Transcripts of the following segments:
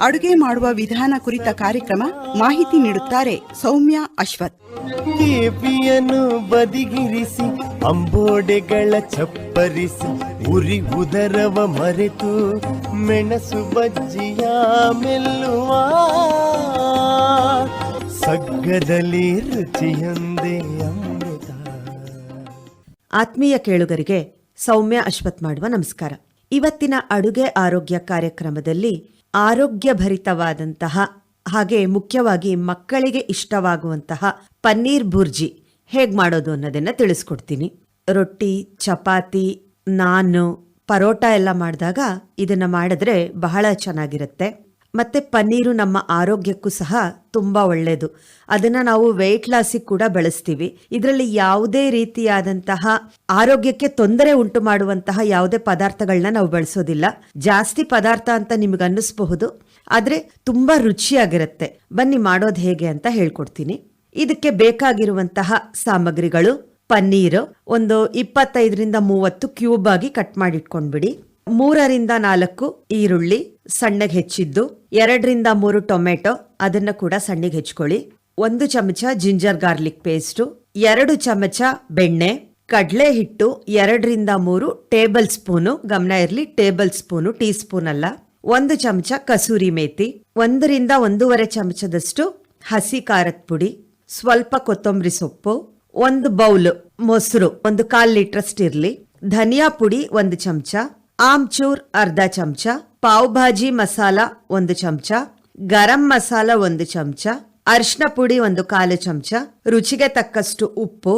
ಅಡುಗೆ ಮಾಡುವ ವಿಧಾನ ಕುರಿತ ಕಾರ್ಯಕ್ರಮ ಮಾಹಿತಿ ನೀಡುತ್ತಾರೆ ಸೌಮ್ಯ ಅಶ್ವಥ್. ಕೇಪಿಯನ್ನು ಬದಿಗಿರಿಸಿ ಅಂಬೋಡೆಗಳ ಚಪ್ಪರಿಸಿ ಉರಿ ಉದರವ ಮರೆತು ಮೆಣಸು ಬಜ್ಜಿಯ ಮೆಲ್ಲುವ. ಸಗ್ಗದಲ್ಲಿ ರುಚಿಯೊಂದೇ ಅಮೃತ. ಆತ್ಮೀಯ ಕೇಳುಗರಿಗೆ ಸೌಮ್ಯ ಅಶ್ವಥ್ ಮಾಡುವ ನಮಸ್ಕಾರ. ಇವತ್ತಿನ ಅಡುಗೆ ಆರೋಗ್ಯ ಕಾರ್ಯಕ್ರಮದಲ್ಲಿ ಆರೋಗ್ಯಭರಿತವಾದಂತಹ, ಹಾಗೆ ಮುಖ್ಯವಾಗಿ ಮಕ್ಕಳಿಗೆ ಇಷ್ಟವಾಗುವಂತಹ ಪನ್ನೀರ್ ಬುರ್ಜಿ ಹೇಗೆ ಮಾಡೋದು ಅನ್ನೋದನ್ನ ತಿಳಿಸ್ಕೊಡ್ತೀನಿ. ರೊಟ್ಟಿ, ಚಪಾತಿ, ನಾನು, ಪರೋಟ ಎಲ್ಲ ಮಾಡಿದಾಗ ಇದನ್ನ ಮಾಡಿದ್ರೆ ಬಹಳ ಚೆನ್ನಾಗಿರುತ್ತೆ. ಮತ್ತೆ ಪನ್ನೀರು ನಮ್ಮ ಆರೋಗ್ಯಕ್ಕೂ ಸಹ ತುಂಬ ಒಳ್ಳೆಯದು ಅದನ್ನು ನಾವು ವೆಯ್ಟ್ ಲಾಸಿಗೆ ಕೂಡ ಬಳಸ್ತೀವಿ. ಇದರಲ್ಲಿ ಯಾವುದೇ ರೀತಿಯಾದಂತಹ ಆರೋಗ್ಯಕ್ಕೆ ತೊಂದರೆ ಉಂಟು ಮಾಡುವಂತಹ ಯಾವುದೇ ಪದಾರ್ಥಗಳನ್ನ ನಾವು ಬಳಸೋದಿಲ್ಲ. ಜಾಸ್ತಿ ಪದಾರ್ಥ ಅಂತ ನಿಮಗೆ ಅನ್ನಿಸ್ಬಹುದು, ಆದರೆ ತುಂಬ ರುಚಿಯಾಗಿರುತ್ತೆ. ಬನ್ನಿ ಮಾಡೋದು ಹೇಗೆ ಅಂತ ಹೇಳ್ಕೊಡ್ತೀನಿ. ಇದಕ್ಕೆ ಬೇಕಾಗಿರುವಂತಹ ಸಾಮಗ್ರಿಗಳು, ಪನ್ನೀರು, ಒಂದು ಇಪ್ಪತ್ತೈದರಿಂದ ಮೂವತ್ತು ಕ್ಯೂಬ್ ಆಗಿ ಕಟ್ ಮಾಡಿಟ್ಕೊಂಡ್ಬಿಡಿ. ಮೂರರಿಂದ ನಾಲ್ಕು ಈರುಳ್ಳಿ ಸಣ್ಣಗೆ ಹೆಚ್ಚಿದ್ದು, ಎರಡರಿಂದ ಮೂರು ಟೊಮೆಟೊ, ಅದನ್ನ ಕೂಡ ಸಣ್ಣಗೆ ಹೆಚ್ಕೊಳ್ಳಿ. ಒಂದು ಚಮಚ ಜಿಂಜರ್ ಗಾರ್ಲಿಕ್ ಪೇಸ್ಟು, ಎರಡು ಚಮಚ ಬೆಣ್ಣೆ, ಕಡಲೆ ಹಿಟ್ಟು, ಎರಡರಿಂದ ಮೂರು ಟೇಬಲ್ ಸ್ಪೂನು, ಗಮನ ಇರಲಿ, ಟೇಬಲ್ ಸ್ಪೂನು, ಟೀ ಸ್ಪೂನ್ ಅಲ್ಲ. ಒಂದು ಚಮಚ ಕಸೂರಿ ಮೇಥಿ ಒಂದರಿಂದ ಒಂದೂವರೆ ಚಮಚದಷ್ಟು ಹಸಿ ಖಾರದ ಪುಡಿ, ಸ್ವಲ್ಪ ಕೊತ್ತಂಬರಿ ಸೊಪ್ಪು, ಒಂದು ಬೌಲ್ ಮೊಸರು, ಒಂದು ಕಾಲು ಲೀಟ್ರಸ್ಟ್ ಇರಲಿ ಧನಿಯಾ ಪುಡಿ ಒಂದು ಚಮಚ ಆಮ್ಚೂರ್ ಅರ್ಧ ಚಮಚ, ಪಾವ್ ಭಾಜಿ ಮಸಾಲ ಒಂದು ಚಮಚ, ಗರಂ ಮಸಾಲ ಒಂದು ಚಮಚ ಅರಿಶಿನ ಪುಡಿ ಒಂದು ಕಾಲು ಚಮಚ, ರುಚಿಗೆ ತಕ್ಕಷ್ಟು ಉಪ್ಪು,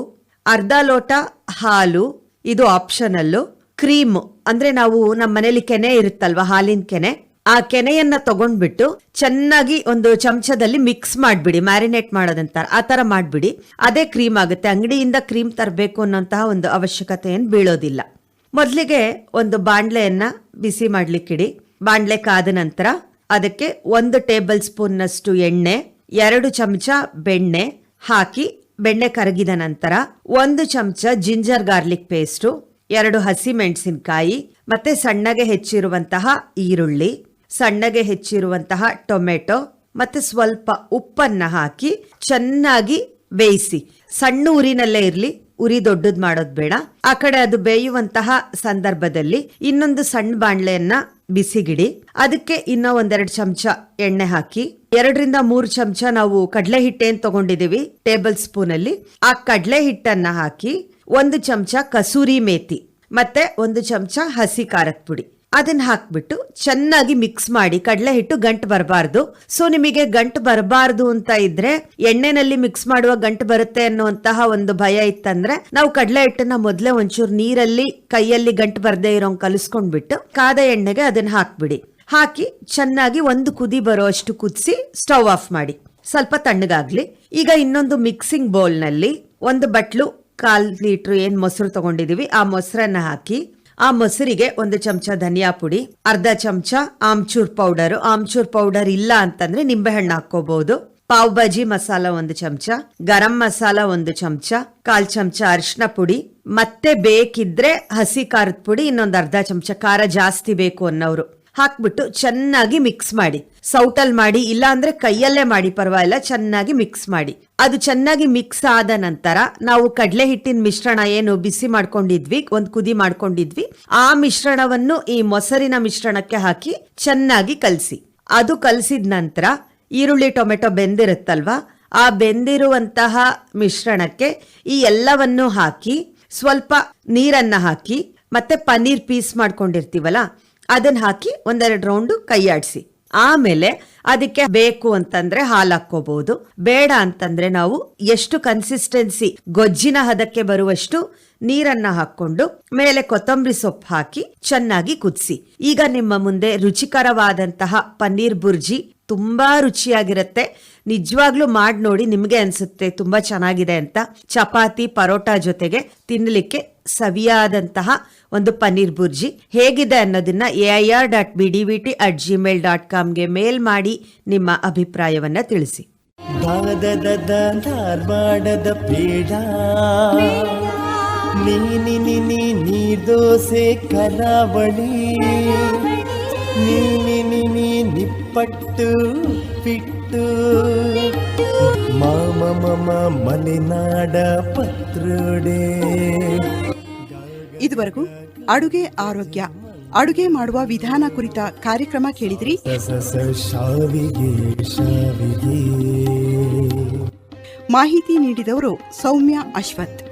ಅರ್ಧ ಲೋಟ ಹಾಲು, ಇದು ಆಪ್ಷನಲ್ಲು ಕ್ರೀಮ್, ಅಂದ್ರೆ ನಾವು ನಮ್ಮ ಮನೆಯಲ್ಲಿ ಕೆನೆ ಇರುತ್ತಲ್ವಾ ಹಾಲಿನ ಕೆನೆ, ಆ ಕೆನೆಯನ್ನ ತಗೊಂಡ್ಬಿಟ್ಟು ಚೆನ್ನಾಗಿ ಒಂದು ಚಮಚದಲ್ಲಿ ಮಿಕ್ಸ್ ಮಾಡ್ಬಿಡಿ ಮ್ಯಾರಿನೇಟ್ ಮಾಡೋದಂತ ಆ ತರ ಮಾಡ್ಬಿಡಿ. ಅದೇ ಕ್ರೀಮ್ ಆಗುತ್ತೆ, ಅಂಗಡಿಯಿಂದ ಕ್ರೀಮ್ ತರಬೇಕು ಅನ್ನೋಂತಹ ಒಂದು ಅವಶ್ಯಕತೆ ಏನು ಬೀಳೋದಿಲ್ಲ. ಮೊದಲಿಗೆ ಒಂದು ಬಾಣ್ಲೆಯನ್ನ ಬಿಸಿ ಮಾಡ್ಲಿಕ್ಕಿಡಿ. ಬಾಣ್ಲೆ ಕಾದ ನಂತರ ಅದಕ್ಕೆ ಒಂದು ಟೇಬಲ್ ಸ್ಪೂನ್ನಷ್ಟು ಎಣ್ಣೆ, ಎರಡು ಚಮಚ ಬೆಣ್ಣೆ ಹಾಕಿ ಬೆಣ್ಣೆ ಕರಗಿದ ನಂತರ ಒಂದು ಚಮಚ ಜಿಂಜರ್ ಗಾರ್ಲಿಕ್ ಪೇಸ್ಟು, ಎರಡು ಹಸಿ ಮೆಣಸಿನಕಾಯಿ ಮತ್ತೆ ಸಣ್ಣಗೆ ಹೆಚ್ಚಿರುವಂತಹ ಈರುಳ್ಳಿ, ಸಣ್ಣಗೆ ಹೆಚ್ಚಿರುವಂತಹ ಟೊಮೆಟೊ, ಮತ್ತೆ ಸ್ವಲ್ಪ ಉಪ್ಪನ್ನ ಹಾಕಿ ಚೆನ್ನಾಗಿ ಬೇಯಿಸಿ. ಸಣ್ಣ ಊರಿನಲ್ಲೇ ಇರ್ಲಿ ಉರಿ ದೊಡ್ಡದ್ ಮಾಡೋದ್ ಬೇಡ. ಆ ಕಡೆ ಅದು ಬೇಯುವಂತಹ ಸಂದರ್ಭದಲ್ಲಿ ಇನ್ನೊಂದು ಸಣ್ಣ ಬಾಣ್ಲೆಯನ್ನ ಬಿಸಿಗಿಡಿ. ಅದಕ್ಕೆ ಇನ್ನ ಒಂದೆರಡು ಚಮಚ ಎಣ್ಣೆ ಹಾಕಿ. ಎರಡರಿಂದ ಮೂರು ಚಮಚ ನಾವು ಕಡಲೆ ಹಿಟ್ಟೇನ್ ತಗೊಂಡಿದೀವಿ ಟೇಬಲ್ ಸ್ಪೂನ್ ಅಲ್ಲಿ ಆ ಕಡಲೆ ಹಿಟ್ಟನ್ನ ಹಾಕಿ ಒಂದು ಚಮಚ ಕಸೂರಿ ಮೇತಿ. ಮತ್ತೆ ಒಂದು ಚಮಚ ಹಸಿ ಖಾರದ ಪುಡಿ. ಅದನ್ನ ಹಾಕ್ಬಿಟ್ಟು ಚೆನ್ನಾಗಿ ಮಿಕ್ಸ್ ಮಾಡಿ ಕಡಲೆ ಹಿಟ್ಟು ಗಂಟು ಬರಬಾರ್ದು. ಸೊ ನಿಮಗೆ ಗಂಟು ಬರಬಾರ್ದು ಅಂತ ಇದ್ರೆ ಎಣ್ಣೆನಲ್ಲಿ ಮಿಕ್ಸ್ ಮಾಡುವ ಗಂಟು ಬರುತ್ತೆ ಅನ್ನುವಂತಹ ಒಂದು ಭಯ ಇತ್ತಂದ್ರೆ ನಾವು ಕಡಲೆ ಹಿಟ್ಟನ್ನ ಮೊದಲೇ ಒಂಚೂರು ನೀರಲ್ಲಿ ಕೈಯಲ್ಲಿ ಗಂಟು ಬರದೇ ಇರೋ ಕಲಿಸ್ಕೊಂಡ್ಬಿಟ್ಟು ಕಾದ ಎಣ್ಣೆಗೆ ಅದನ್ನ ಹಾಕ್ಬಿಡಿ. ಹಾಕಿ ಚೆನ್ನಾಗಿ ಒಂದು ಕುದಿ ಬರೋಷ್ಟು ಕುದಿಸಿ ಸ್ಟವ್ ಆಫ್ ಮಾಡಿ. ಸ್ವಲ್ಪ ತಣ್ಣಗಾಗ್ಲಿ. ಈಗ ಇನ್ನೊಂದು ಮಿಕ್ಸಿಂಗ್ ಬೌಲ್ನಲ್ಲಿ ಒಂದು ಬಟ್ಲು ಕಾಲ್ ಲೀಟರ್ ಏನ್ ಮೊಸರು ತಗೊಂಡಿದೀವಿ, ಆ ಮೊಸರನ್ನ ಹಾಕಿ ಆ ಮೊಸರಿಗೆ ಒಂದು ಚಮಚ ಧನಿಯಾ ಪುಡಿ, ಅರ್ಧ ಚಮಚ ಆಮ್ಚೂರ್ ಪೌಡರ್. ಆಮ್ಚೂರ್ ಪೌಡರ್ ಇಲ್ಲ ಅಂತಂದ್ರೆ ನಿಂಬೆಹಣ್ಣು ಹಾಕೋಬಹುದು ಪಾವ್ ಭಾಜಿ ಮಸಾಲ ಒಂದು ಚಮಚ, ಗರಂ ಮಸಾಲ ಒಂದು ಚಮಚ, ಕಾಲ್ ಚಮಚ ಅರಿಶಿನ ಪುಡಿ. ಮತ್ತೆ ಬೇಕಿದ್ರೆ ಹಸಿ ಖಾರದ ಪುಡಿ, ಇನ್ನೊಂದು ಅರ್ಧ ಚಮಚ ಖಾರ ಜಾಸ್ತಿ ಬೇಕು ಅನ್ನೋರು. ಹಾಕ್ಬಿಟ್ಟು ಚೆನ್ನಾಗಿ ಮಿಕ್ಸ್ ಮಾಡಿ. ಸೌಟಲ್ ಮಾಡಿ ಇಲ್ಲ ಅಂದ್ರೆ ಕೈಯಲ್ಲೇ ಮಾಡಿ, ಪರವಾಗಿಲ್ಲ, ಚೆನ್ನಾಗಿ ಮಿಕ್ಸ್ ಮಾಡಿ. ಅದು ಚೆನ್ನಾಗಿ ಮಿಕ್ಸ್ ಆದ ನಂತರ ನಾವು ಕಡಲೆ ಹಿಟ್ಟಿನ ಮಿಶ್ರಣ ಏನು ಬಿಸಿ ಮಾಡ್ಕೊಂಡಿದ್ವಿ, ಒಂದು ಕುದಿ ಮಾಡ್ಕೊಂಡಿದ್ವಿ. ಆ ಮಿಶ್ರಣವನ್ನು ಈ ಮೊಸರಿನ ಮಿಶ್ರಣಕ್ಕೆ ಹಾಕಿ ಚೆನ್ನಾಗಿ ಕಲಸಿ. ಅದು ಕಲಸಿದ ನಂತರ ಈರುಳ್ಳಿ, ಟೊಮೆಟೊ ಬೆಂದಿರುತ್ತಲ್ವಾ, ಆ ಬೆಂದಿರುವಂತಹ ಮಿಶ್ರಣಕ್ಕೆ ಈ ಎಲ್ಲವನ್ನು ಹಾಕಿ, ಸ್ವಲ್ಪ ನೀರನ್ನ ಹಾಕಿ, ಮತ್ತೆ ಪನ್ನೀರ್ ಪೀಸ್ ಮಾಡ್ಕೊಂಡಿರ್ತೀವಲ್ಲ ಅದನ್ನ ಹಾಕಿ ಒಂದೆರಡು ರೌಂಡು ಕೈಯಾಡಿಸಿ. ಆಮೇಲೆ ಅದಕ್ಕೆ ಬೇಕು ಅಂತಂದ್ರೆ ಹಾಲು ಹಾಕೋಬಹುದು ಬೇಡ ಅಂತಂದ್ರೆ ನಾವು ಎಷ್ಟು ಕನ್ಸಿಸ್ಟೆನ್ಸಿ ಗೊಜ್ಜಿನ ಹದಕ್ಕೆ ಬರುವಷ್ಟು ನೀರನ್ನ ಹಾಕೊಂಡು ಮೇಲೆ ಕೊತ್ತಂಬರಿ ಸೊಪ್ಪು ಹಾಕಿ ಚೆನ್ನಾಗಿ ಕುದಿಸಿ. ಈಗ ನಿಮ್ಮ ಮುಂದೆ ರುಚಿಕರವಾದಂತಹ ಪನ್ನೀರ್ ಬುರ್ಜಿ ತುಂಬಾ ರುಚಿಯಾಗಿರುತ್ತೆ. ನಿಜವಾಗ್ಲೂ ಮಾಡಿ ನೋಡಿ ನಿಮಗೆ ಅನ್ಸುತ್ತೆ ತುಂಬಾ ಚೆನ್ನಾಗಿದೆ ಅಂತ. ಚಪಾತಿ, ಪರೋಟ ಜೊತೆಗೆ ತಿನ್ನಲಿಕ್ಕೆ ಸವಿಯಾದಂತಹ ಒಂದು ಪನ್ನೀರ್ ಬುರ್ಜಿ. ಹೇಗಿದೆ ಅನ್ನೋದನ್ನ A I R dot B D V T at Gmail dot ಕಾಮ್ಗೆ mail ಮಾಡಿ ನಿಮ್ಮ ಅಭಿಪ್ರಾಯವನ್ನ ತಿಳಿಸಿ. ನೀನಿ ನೀರ್ದೋಸೆ ನೀನಿ ನೀನಿ ನಿಪ್ಪಟ್ಟು ಪಿಟ್ಟು ಮಾಮ ಮಮ ಮಲೆನಾಡ ಪತ್ರೋಡೆ ಇದುವರೆಗೂ ಅಡುಗೆ ಆರೋಗ್ಯ ಅಡುಗೆ ಮಾಡುವ ವಿಧಾನ ಕುರಿತ ಕಾರ್ಯಕ್ರಮ ಕೇಳಿದ್ರಿ? ಮಾಹಿತಿ ನೀಡಿದವರು ಸೌಮ್ಯ ಅಶ್ವಥ್.